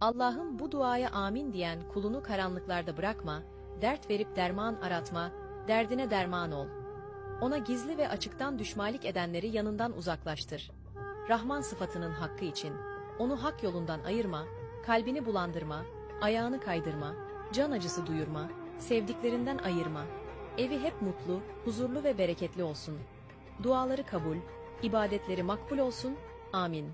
Allah'ım bu duaya amin diyen kulunu karanlıklarda bırakma, dert verip derman aratma, derdine derman ol. Ona gizli ve açıktan düşmalik edenleri yanından uzaklaştır. Rahman sıfatının hakkı için, onu hak yolundan ayırma, kalbini bulandırma, ayağını kaydırma, can acısı duyurma, sevdiklerinden ayırma. Evi hep mutlu, huzurlu ve bereketli olsun. Duaları kabul, ibadetleri makbul olsun. Amin.